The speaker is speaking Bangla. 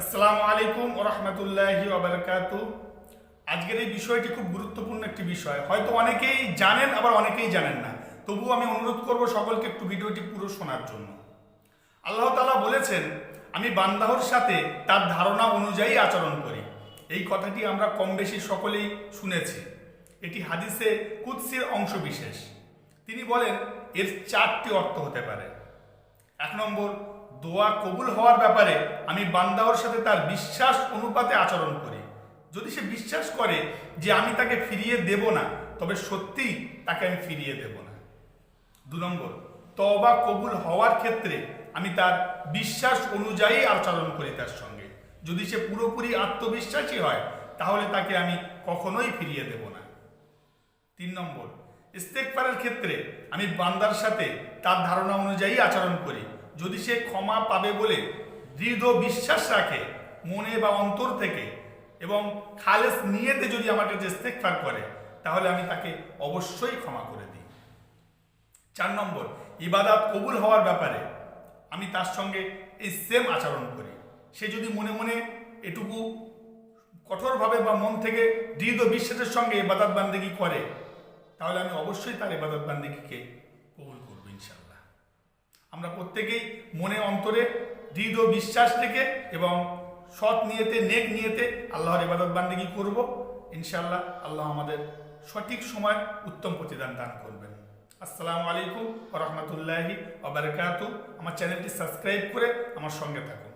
আসসালামু আলাইকুম রহমতুল্লাহি ওবরকাত আজকের এই বিষয়টি খুব গুরুত্বপূর্ণ একটি বিষয়। হয়তো অনেকেই জানেন, আবার অনেকেই জানেন না। তবুও আমি অনুরোধ করব সকলকে একটু ভিডিওটি পুরো শোনার জন্য। আল্লাহ তালা বলেছেন, আমি বান্দাহর সাথে তার ধারণা অনুযায়ী আচরণ করি। এই কথাটি আমরা কম বেশি সকলেই শুনেছি। এটি হাদিসে কুৎসির অংশ বিশেষ তিনি বলেন, এর চারটি অর্থ হতে পারে। এক নম্বর, দোয়া কবুল হওয়ার ব্যাপারে আমি বান্দাওর সাথে তার বিশ্বাস অনুপাতে আচরণ করি। যদি সে বিশ্বাস করে যে আমি তাকে ফিরিয়ে দেব না, তবে সত্যিই তাকে আমি ফিরিয়ে দেব না। দু নম্বর তবা কবুল হওয়ার ক্ষেত্রে আমি তার বিশ্বাস অনুযায়ী আচরণ করি তার সঙ্গে। যদি সে পুরোপুরি আত্মবিশ্বাসী হয়, তাহলে তাকে আমি কখনোই ফিরিয়ে দেব না। তিন নম্বর ইস্তেকবারের ক্ষেত্রে আমি বান্দার সাথে তার ধারণা অনুযায়ী আচরণ করি। যদি সে ক্ষমা পাবে বলে দৃঢ় বিশ্বাস রাখে মনে বা অন্তর থেকে এবং খালেস নিয়েতে যদি আমার কাছে ইস্তেকফার করে, তাহলে আমি তাকে অবশ্যই ক্ষমা করে দিই। চার নম্বর, ইবাদাত কবুল হওয়ার ব্যাপারে আমি তার সঙ্গে এই সেম আচরণ করি। সে যদি মনে মনে এটুকু কঠোরভাবে বা মন থেকে দৃঢ় বিশ্বাসের সঙ্গে ইবাদত বান্দিগি করে তাহলে আমি অবশ্যই তার ইবাদত বান্দিগিকে কবুল করব ইনশাল্লাহ আমরা প্রত্যেকেই মনে অন্তরে দৃঢ় বিশ্বাস রেখে এবং সৎ নিয়েতে, নেক নিয়েতে আল্লাহর ইবাদত বান্দিগি করব। ইনশাল্লাহ আল্লাহ আমাদের সঠিক সময় উত্তম প্রতিদান দান করবেন। আসসালামু আলাইকুম রহমতুল্লাহি আবরকাত আমার চ্যানেলটি সাবস্ক্রাইব করে আমার সঙ্গে থাকুন।